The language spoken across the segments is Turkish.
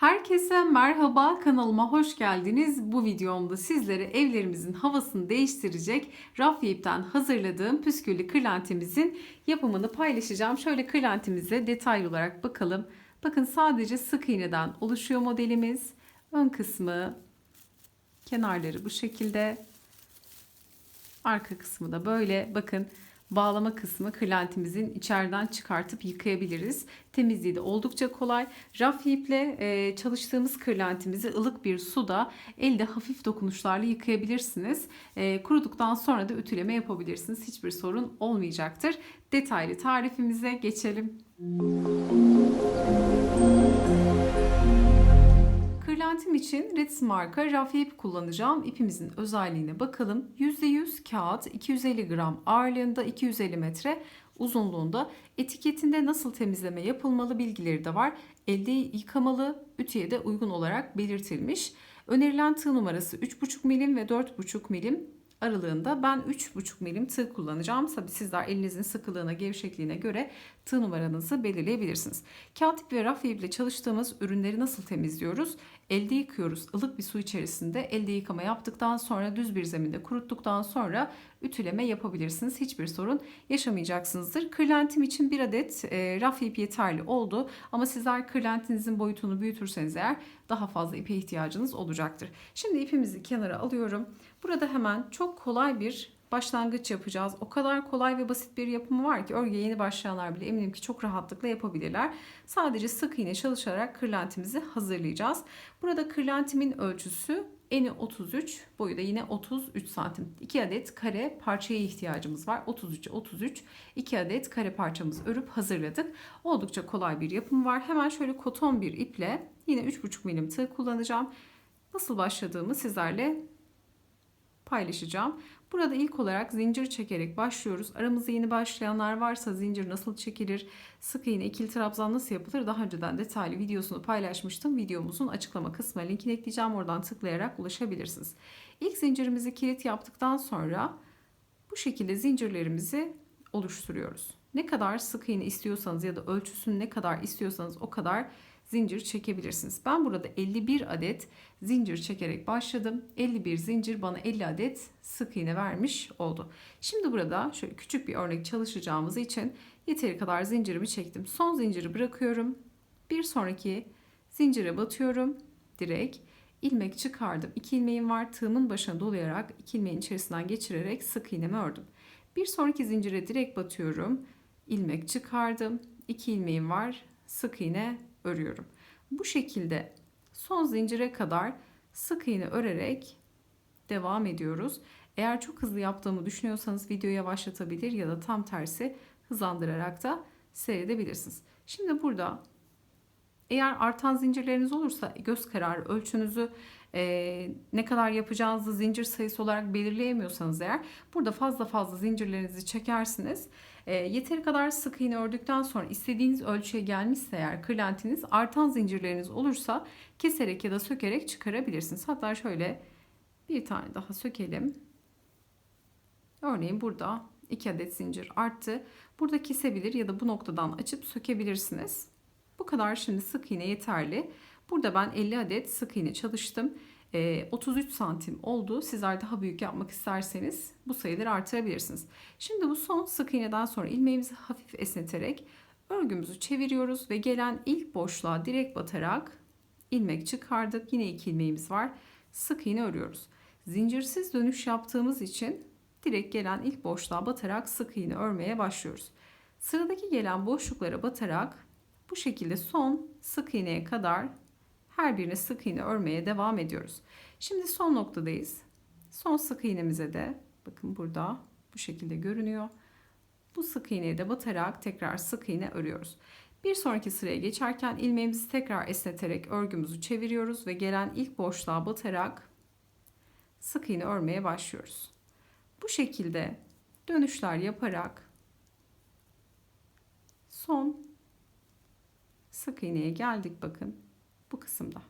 Herkese merhaba kanalıma hoş geldiniz. Bu videomda sizlere evlerimizin havasını değiştirecek raf ipten hazırladığım püsküllü kırlentimizin yapımını paylaşacağım. Şöyle kırlentimize detaylı olarak bakalım. Bakın sadece sık iğneden oluşuyor modelimiz. Ön kısmı, kenarları bu şekilde. Arka kısmı da böyle. Bakın bağlama kısmı kırlentimizin içeriden çıkartıp yıkayabiliriz. Temizliği de oldukça kolay. Raf iple e, çalıştığımız kırlentimizi ılık bir suda elde hafif dokunuşlarla yıkayabilirsiniz. E, kuruduktan sonra da ütüleme yapabilirsiniz. Hiçbir sorun olmayacaktır. Detaylı tarifimize geçelim. Kırlentim için Ritz marka rafi ip kullanacağım. İpimizin özelliğine bakalım. %100 kağıt, 250 gram ağırlığında, 250 metre uzunluğunda. Etiketinde nasıl temizleme yapılmalı bilgileri de var. Elde yıkamalı, ütüye de uygun olarak belirtilmiş. Önerilen tığ numarası 3,5 milim ve 4,5 milim aralığında ben 3,5 milim tığ kullanacağım. Tabi sizler elinizin sıkılığına, gevşekliğine göre tığ numaranızı belirleyebilirsiniz. Kağıt ip ve raf iple çalıştığımız ürünleri nasıl temizliyoruz? Elde yıkıyoruz ılık bir su içerisinde. Elde yıkama yaptıktan sonra düz bir zeminde kuruttuktan sonra ütüleme yapabilirsiniz. Hiçbir sorun yaşamayacaksınızdır. Kırlentim için bir adet e, raf ip yeterli oldu. Ama sizler kırlentinizin boyutunu büyütürseniz eğer daha fazla ipe ihtiyacınız olacaktır. Şimdi ipimizi kenara alıyorum. Burada hemen çok kolay bir başlangıç yapacağız. O kadar kolay ve basit bir yapımı var ki örgüye yeni başlayanlar bile eminim ki çok rahatlıkla yapabilirler. Sadece sık iğne çalışarak kırlentimizi hazırlayacağız. Burada kırlentimin ölçüsü eni 33, boyu da yine 33 santim. 2 adet kare parçaya ihtiyacımız var. 33 33 2 adet kare parçamızı örüp hazırladık. Oldukça kolay bir yapım var. Hemen şöyle koton bir iple yine 3,5 milim tığ kullanacağım. Nasıl başladığımı sizlerle paylaşacağım. Burada ilk olarak zincir çekerek başlıyoruz. Aramızda yeni başlayanlar varsa zincir nasıl çekilir, sık iğne, ikili trabzan nasıl yapılır daha önceden detaylı videosunu paylaşmıştım. Videomuzun açıklama kısmına linkini ekleyeceğim. Oradan tıklayarak ulaşabilirsiniz. İlk zincirimizi kilit yaptıktan sonra bu şekilde zincirlerimizi oluşturuyoruz. Ne kadar sık iğne istiyorsanız ya da ölçüsünü ne kadar istiyorsanız o kadar zincir çekebilirsiniz. Ben burada 51 adet zincir çekerek başladım. 51 zincir bana 50 adet sık iğne vermiş oldu. Şimdi burada şöyle küçük bir örnek çalışacağımız için yeteri kadar zincirimi çektim. Son zinciri bırakıyorum. Bir sonraki zincire batıyorum. Direkt ilmek çıkardım. 2 ilmeğim var. Tığımın başına dolayarak 2 ilmeğin içerisinden geçirerek sık iğnemi ördüm. Bir sonraki zincire direkt batıyorum. ilmek çıkardım. 2 ilmeğim var. Sık iğne örüyorum. Bu şekilde son zincire kadar sık iğne örerek devam ediyoruz. Eğer çok hızlı yaptığımı düşünüyorsanız videoyu yavaşlatabilir ya da tam tersi hızlandırarak da seyredebilirsiniz. Şimdi burada eğer artan zincirleriniz olursa göz kararı ölçünüzü e, ne kadar yapacağınızı zincir sayısı olarak belirleyemiyorsanız eğer burada fazla fazla zincirlerinizi çekersiniz. E, yeteri kadar sık iğne ördükten sonra istediğiniz ölçüye gelmişse eğer kırlentiniz artan zincirleriniz olursa keserek ya da sökerek çıkarabilirsiniz. Hatta şöyle bir tane daha sökelim. Örneğin burada 2 adet zincir arttı. Burada kesebilir ya da bu noktadan açıp sökebilirsiniz. Bu kadar şimdi sık iğne yeterli. Burada ben 50 adet sık iğne çalıştım. E, 33 santim oldu. Sizler daha büyük yapmak isterseniz bu sayıları artırabilirsiniz. Şimdi bu son sık iğneden sonra ilmeğimizi hafif esneterek örgümüzü çeviriyoruz ve gelen ilk boşluğa direkt batarak ilmek çıkardık. Yine iki ilmeğimiz var. Sık iğne örüyoruz. Zincirsiz dönüş yaptığımız için direkt gelen ilk boşluğa batarak sık iğne örmeye başlıyoruz. Sıradaki gelen boşluklara batarak bu şekilde son sık iğneye kadar her birine sık iğne örmeye devam ediyoruz. Şimdi son noktadayız. Son sık iğnemize de bakın burada bu şekilde görünüyor. Bu sık iğneye de batarak tekrar sık iğne örüyoruz. Bir sonraki sıraya geçerken ilmeğimizi tekrar esneterek örgümüzü çeviriyoruz ve gelen ilk boşluğa batarak sık iğne örmeye başlıyoruz. Bu şekilde dönüşler yaparak son sık iğneye geldik bakın bu kısımda.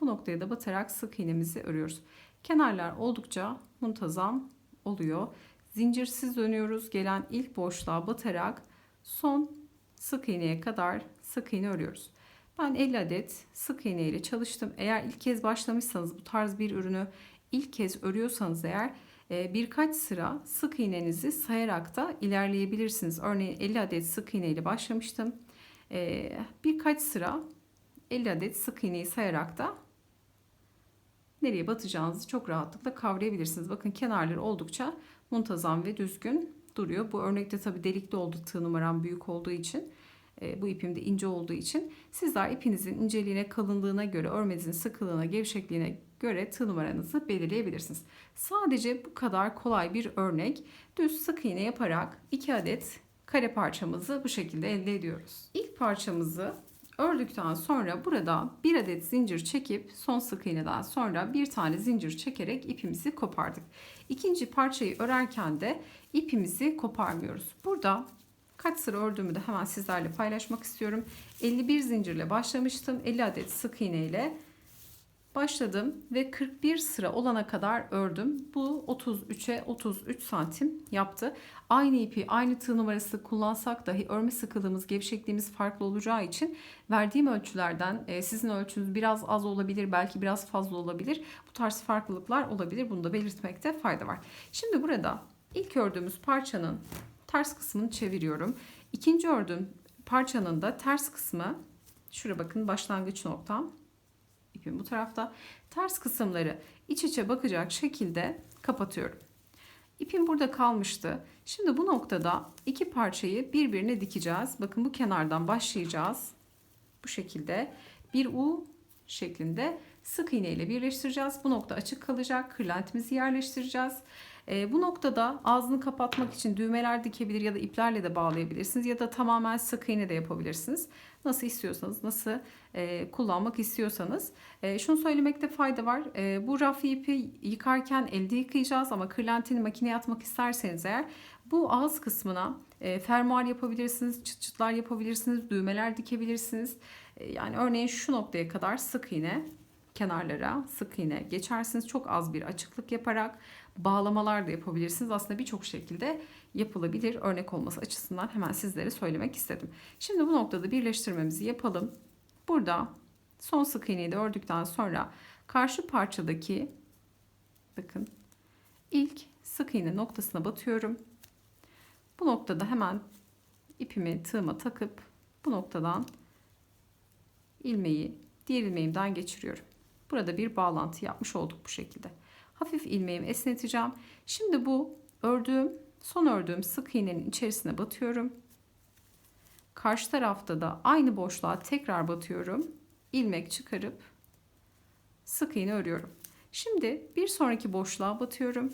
Bu noktaya da batarak sık iğnemizi örüyoruz. Kenarlar oldukça muntazam oluyor. Zincirsiz dönüyoruz. Gelen ilk boşluğa batarak son sık iğneye kadar sık iğne örüyoruz. Ben 50 adet sık iğne ile çalıştım. Eğer ilk kez başlamışsanız bu tarz bir ürünü ilk kez örüyorsanız eğer e, birkaç sıra sık iğnenizi sayarak da ilerleyebilirsiniz. Örneğin 50 adet sık iğne ile başlamıştım. E, birkaç sıra 50 adet sık iğneyi sayarak da nereye batacağınızı çok rahatlıkla kavrayabilirsiniz. Bakın kenarları oldukça muntazam ve düzgün duruyor. Bu örnekte tabi delikli oldu tığ numaram büyük olduğu için. E, bu ipim de ince olduğu için sizler ipinizin inceliğine, kalınlığına göre, örmenizin sıkılığına, gevşekliğine göre tığ numaranızı belirleyebilirsiniz. Sadece bu kadar kolay bir örnek. Düz sık iğne yaparak 2 adet kare parçamızı bu şekilde elde ediyoruz. İlk parçamızı ördükten sonra burada bir adet zincir çekip son sık iğneden sonra bir tane zincir çekerek ipimizi kopardık. İkinci parçayı örerken de ipimizi koparmıyoruz. Burada kaç sıra ördüğümü de hemen sizlerle paylaşmak istiyorum. 51 zincirle başlamıştım. 50 adet sık iğne ile başladım ve 41 sıra olana kadar ördüm. Bu 33'e 33 santim yaptı. Aynı ipi aynı tığ numarası kullansak dahi örme sıkılığımız gevşekliğimiz farklı olacağı için verdiğim ölçülerden e, sizin ölçünüz biraz az olabilir belki biraz fazla olabilir. Bu tarz farklılıklar olabilir. Bunu da belirtmekte fayda var. Şimdi burada ilk ördüğümüz parçanın ters kısmını çeviriyorum. İkinci ördüğüm parçanın da ters kısmı şuraya bakın başlangıç noktam ipim bu tarafta. Ters kısımları iç içe bakacak şekilde kapatıyorum. İpim burada kalmıştı. Şimdi bu noktada iki parçayı birbirine dikeceğiz. Bakın bu kenardan başlayacağız. Bu şekilde bir U şeklinde sık iğne ile birleştireceğiz. Bu nokta açık kalacak. Kırlentimizi yerleştireceğiz. E, bu noktada ağzını kapatmak için düğmeler dikebilir ya da iplerle de bağlayabilirsiniz ya da tamamen sık iğne de yapabilirsiniz. Nasıl istiyorsanız, nasıl e, kullanmak istiyorsanız. E, şunu söylemekte fayda var. E, bu raf ipi yıkarken elde yıkayacağız ama kırlentini makineye atmak isterseniz eğer bu ağız kısmına e, fermuar yapabilirsiniz, çıt çıtlar yapabilirsiniz, düğmeler dikebilirsiniz. E, yani örneğin şu noktaya kadar sık iğne kenarlara sık iğne geçersiniz. Çok az bir açıklık yaparak bağlamalar da yapabilirsiniz. Aslında birçok şekilde yapılabilir. Örnek olması açısından hemen sizlere söylemek istedim. Şimdi bu noktada birleştirmemizi yapalım. Burada son sık iğneyi de ördükten sonra karşı parçadaki bakın ilk sık iğne noktasına batıyorum. Bu noktada hemen ipimi tığıma takıp bu noktadan ilmeği diğer ilmeğimden geçiriyorum. Burada bir bağlantı yapmış olduk bu şekilde. Hafif ilmeğimi esneteceğim. Şimdi bu ördüğüm, son ördüğüm sık iğnenin içerisine batıyorum. Karşı tarafta da aynı boşluğa tekrar batıyorum. İlmek çıkarıp sık iğne örüyorum. Şimdi bir sonraki boşluğa batıyorum.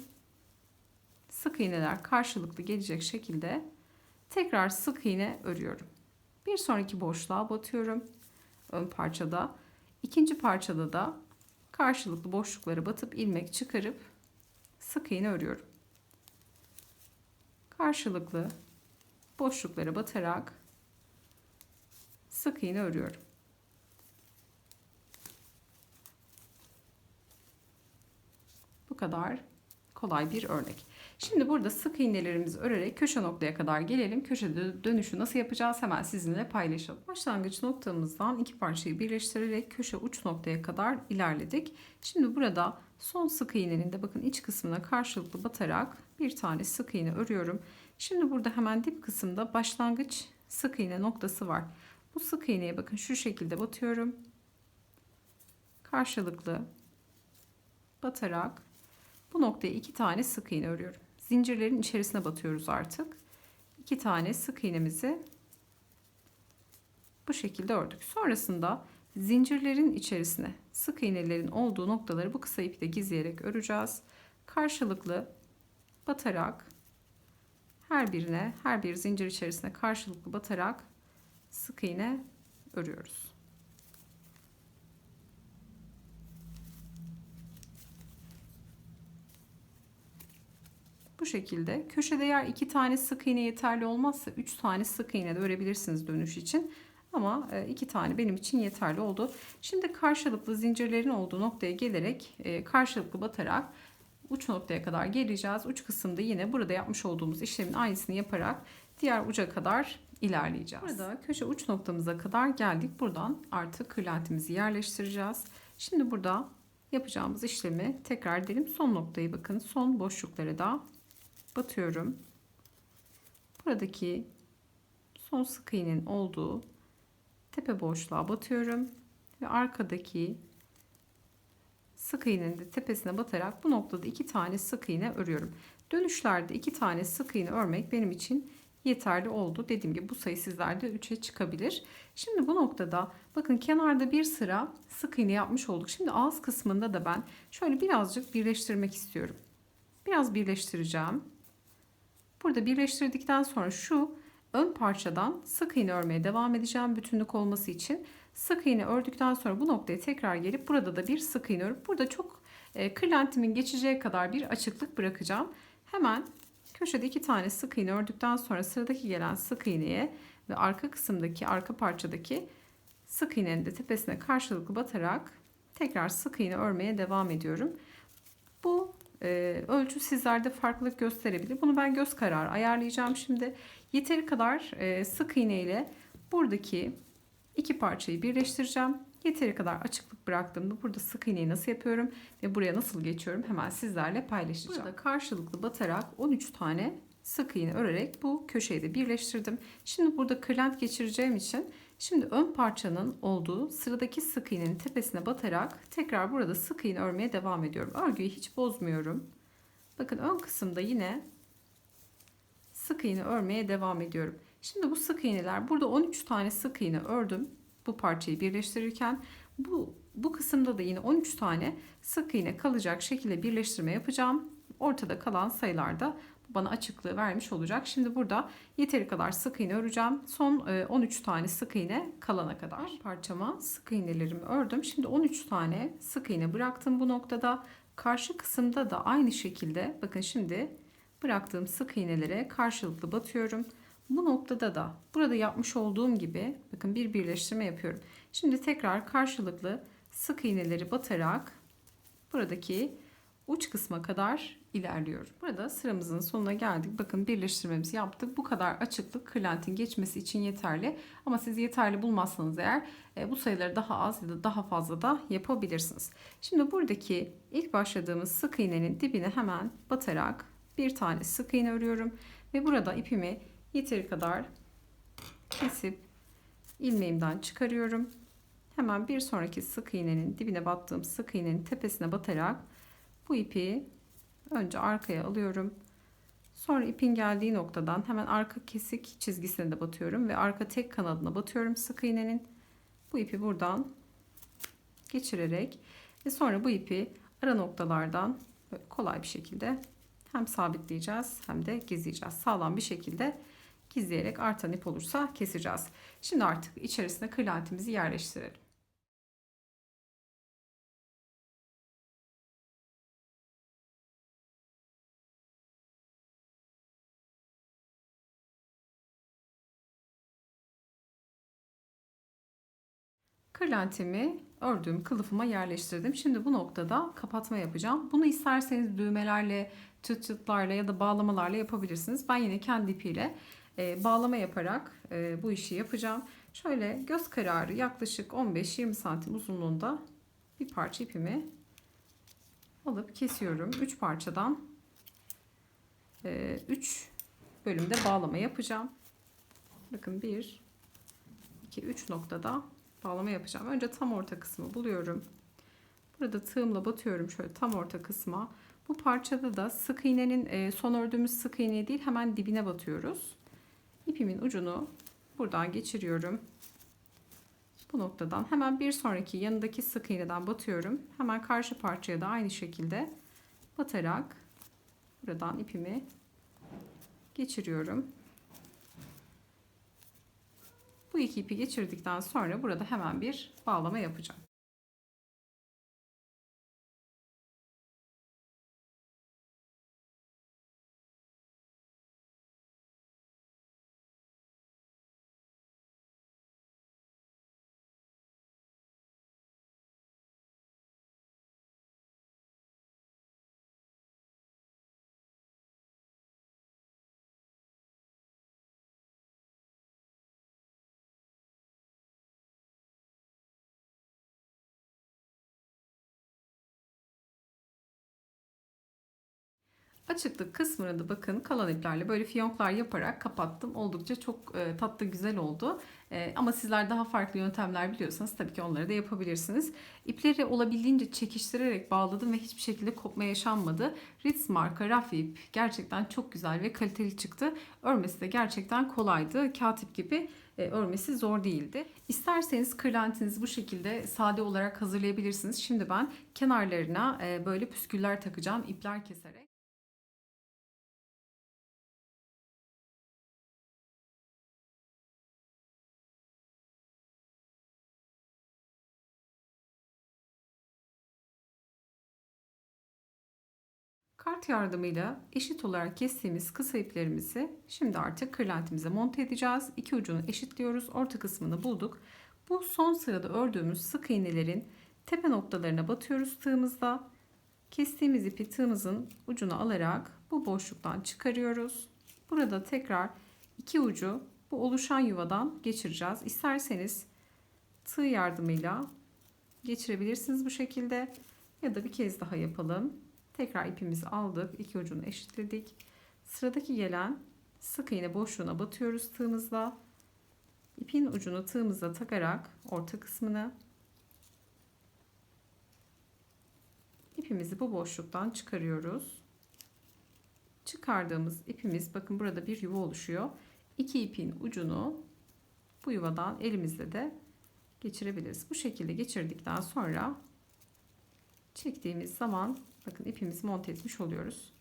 Sık iğneler karşılıklı gelecek şekilde tekrar sık iğne örüyorum. Bir sonraki boşluğa batıyorum. Ön parçada. ikinci parçada da karşılıklı boşluklara batıp ilmek çıkarıp sık iğne örüyorum. Karşılıklı boşluklara batarak sık iğne örüyorum. Bu kadar kolay bir örnek. Şimdi burada sık iğnelerimizi örerek köşe noktaya kadar gelelim. Köşe dönüşü nasıl yapacağız hemen sizinle paylaşalım. Başlangıç noktamızdan iki parçayı birleştirerek köşe uç noktaya kadar ilerledik. Şimdi burada son sık iğnenin de bakın iç kısmına karşılıklı batarak bir tane sık iğne örüyorum. Şimdi burada hemen dip kısımda başlangıç sık iğne noktası var. Bu sık iğneye bakın şu şekilde batıyorum. Karşılıklı batarak bu noktaya iki tane sık iğne örüyorum zincirlerin içerisine batıyoruz artık. İki tane sık iğnemizi bu şekilde ördük. Sonrasında zincirlerin içerisine sık iğnelerin olduğu noktaları bu kısa iple gizleyerek öreceğiz. Karşılıklı batarak her birine her bir zincir içerisine karşılıklı batarak sık iğne örüyoruz. Bu şekilde köşede eğer iki tane sık iğne yeterli olmazsa üç tane sık iğne de örebilirsiniz dönüş için. Ama e, iki tane benim için yeterli oldu. Şimdi karşılıklı zincirlerin olduğu noktaya gelerek e, karşılıklı batarak uç noktaya kadar geleceğiz. Uç kısımda yine burada yapmış olduğumuz işlemin aynısını yaparak diğer uca kadar ilerleyeceğiz. Burada köşe uç noktamıza kadar geldik. Buradan artık kırlentimizi yerleştireceğiz. Şimdi burada yapacağımız işlemi tekrar edelim. Son noktayı bakın. Son boşluklara da batıyorum. Buradaki son sık iğnenin olduğu tepe boşluğa batıyorum ve arkadaki sık iğnenin de tepesine batarak bu noktada iki tane sık iğne örüyorum. Dönüşlerde iki tane sık iğne örmek benim için yeterli oldu. Dediğim gibi bu sayı sizlerde 3'e çıkabilir. Şimdi bu noktada bakın kenarda bir sıra sık iğne yapmış olduk. Şimdi ağız kısmında da ben şöyle birazcık birleştirmek istiyorum. Biraz birleştireceğim. Burada birleştirdikten sonra şu ön parçadan sık iğne örmeye devam edeceğim bütünlük olması için. Sık iğne ördükten sonra bu noktaya tekrar gelip burada da bir sık iğne örüp burada çok e, kırlentimin geçeceği kadar bir açıklık bırakacağım. Hemen köşede iki tane sık iğne ördükten sonra sıradaki gelen sık iğneye ve arka kısımdaki arka parçadaki sık iğnenin de tepesine karşılıklı batarak tekrar sık iğne örmeye devam ediyorum. Bu e, ölçü sizlerde farklılık gösterebilir. Bunu ben göz kararı ayarlayacağım şimdi. Yeteri kadar e, sık iğne ile buradaki iki parçayı birleştireceğim. Yeteri kadar açıklık bıraktığımda burada sık iğneyi nasıl yapıyorum ve buraya nasıl geçiyorum hemen sizlerle paylaşacağım. Burada karşılıklı batarak 13 tane sık iğne örerek bu köşeyi de birleştirdim. Şimdi burada kırlent geçireceğim için şimdi ön parçanın olduğu sıradaki sık iğnenin tepesine batarak tekrar burada sık iğne örmeye devam ediyorum. Örgüyü hiç bozmuyorum. Bakın ön kısımda yine sık iğne örmeye devam ediyorum. Şimdi bu sık iğneler burada 13 tane sık iğne ördüm bu parçayı birleştirirken bu bu kısımda da yine 13 tane sık iğne kalacak şekilde birleştirme yapacağım. Ortada kalan sayılarda bana açıklığı vermiş olacak. Şimdi burada yeteri kadar sık iğne öreceğim. Son 13 e, tane sık iğne kalana kadar parçama sık iğnelerimi ördüm. Şimdi 13 tane sık iğne bıraktım bu noktada. Karşı kısımda da aynı şekilde bakın şimdi bıraktığım sık iğnelere karşılıklı batıyorum. Bu noktada da burada yapmış olduğum gibi bakın bir birleştirme yapıyorum. Şimdi tekrar karşılıklı sık iğneleri batarak buradaki uç kısma kadar ilerliyorum. Burada sıramızın sonuna geldik. Bakın birleştirmemizi yaptık. Bu kadar açıklık kırlentin geçmesi için yeterli. Ama siz yeterli bulmazsanız eğer e, bu sayıları daha az ya da daha fazla da yapabilirsiniz. Şimdi buradaki ilk başladığımız sık iğnenin dibine hemen batarak bir tane sık iğne örüyorum. Ve burada ipimi yeteri kadar kesip ilmeğimden çıkarıyorum. Hemen bir sonraki sık iğnenin dibine battığım sık iğnenin tepesine batarak bu ipi önce arkaya alıyorum. Sonra ipin geldiği noktadan hemen arka kesik çizgisine de batıyorum ve arka tek kanadına batıyorum sık iğnenin. Bu ipi buradan geçirerek ve sonra bu ipi ara noktalardan kolay bir şekilde hem sabitleyeceğiz hem de gizleyeceğiz. Sağlam bir şekilde gizleyerek artan ip olursa keseceğiz. Şimdi artık içerisine kırlentimizi yerleştirelim. Kırlentimi ördüğüm kılıfıma yerleştirdim. Şimdi bu noktada kapatma yapacağım. Bunu isterseniz düğmelerle, çıt çıtlarla ya da bağlamalarla yapabilirsiniz. Ben yine kendi ipiyle e, bağlama yaparak e, bu işi yapacağım. Şöyle göz kararı yaklaşık 15-20 santim uzunluğunda bir parça ipimi alıp kesiyorum. 3 parçadan 3 e, bölümde bağlama yapacağım. Bakın 1 2 3 noktada bağlama yapacağım. Önce tam orta kısmı buluyorum. Burada tığımla batıyorum şöyle tam orta kısma. Bu parçada da sık iğnenin son ördüğümüz sık iğne değil hemen dibine batıyoruz ipimin ucunu buradan geçiriyorum. Bu noktadan hemen bir sonraki yanındaki sık iğneden batıyorum. Hemen karşı parçaya da aynı şekilde batarak buradan ipimi geçiriyorum. Bu iki ipi geçirdikten sonra burada hemen bir bağlama yapacağım. Açıklık kısmını da bakın kalan iplerle böyle fiyonklar yaparak kapattım. Oldukça çok e, tatlı güzel oldu. E, ama sizler daha farklı yöntemler biliyorsanız tabii ki onları da yapabilirsiniz. İpleri olabildiğince çekiştirerek bağladım ve hiçbir şekilde kopma yaşanmadı. Ritz marka raf ip gerçekten çok güzel ve kaliteli çıktı. Örmesi de gerçekten kolaydı. Kağıt ip gibi e, örmesi zor değildi. İsterseniz kırlentinizi bu şekilde sade olarak hazırlayabilirsiniz. Şimdi ben kenarlarına e, böyle püsküller takacağım ipler keserek. Kart yardımıyla eşit olarak kestiğimiz kısa iplerimizi şimdi artık kırlentimize monte edeceğiz. İki ucunu eşitliyoruz. Orta kısmını bulduk. Bu son sırada ördüğümüz sık iğnelerin tepe noktalarına batıyoruz tığımızda. Kestiğimiz ipi tığımızın ucuna alarak bu boşluktan çıkarıyoruz. Burada tekrar iki ucu bu oluşan yuvadan geçireceğiz. İsterseniz tığ yardımıyla geçirebilirsiniz bu şekilde ya da bir kez daha yapalım. Tekrar ipimizi aldık. iki ucunu eşitledik. Sıradaki gelen sık iğne boşluğuna batıyoruz tığımızla. İpin ucunu tığımıza takarak orta kısmını ipimizi bu boşluktan çıkarıyoruz. Çıkardığımız ipimiz bakın burada bir yuva oluşuyor. İki ipin ucunu bu yuvadan elimizle de geçirebiliriz. Bu şekilde geçirdikten sonra çektiğimiz zaman bakın ipimizi monte etmiş oluyoruz.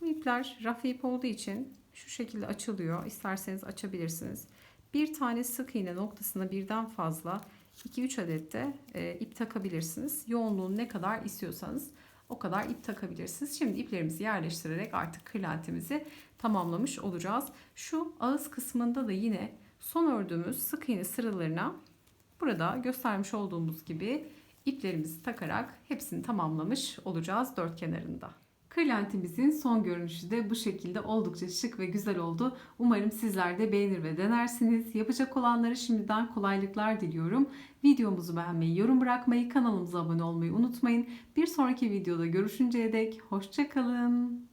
Bu ipler raf ip olduğu için şu şekilde açılıyor. İsterseniz açabilirsiniz. Bir tane sık iğne noktasına birden fazla 2-3 adet de e, ip takabilirsiniz. Yoğunluğunu ne kadar istiyorsanız o kadar ip takabilirsiniz. Şimdi iplerimizi yerleştirerek artık kırlentimizi tamamlamış olacağız. Şu ağız kısmında da yine son ördüğümüz sık iğne sıralarına burada göstermiş olduğumuz gibi iplerimizi takarak hepsini tamamlamış olacağız dört kenarında. Kırlentimizin son görünüşü de bu şekilde oldukça şık ve güzel oldu. Umarım sizler de beğenir ve denersiniz. Yapacak olanlara şimdiden kolaylıklar diliyorum. Videomuzu beğenmeyi, yorum bırakmayı, kanalımıza abone olmayı unutmayın. Bir sonraki videoda görüşünceye dek hoşçakalın.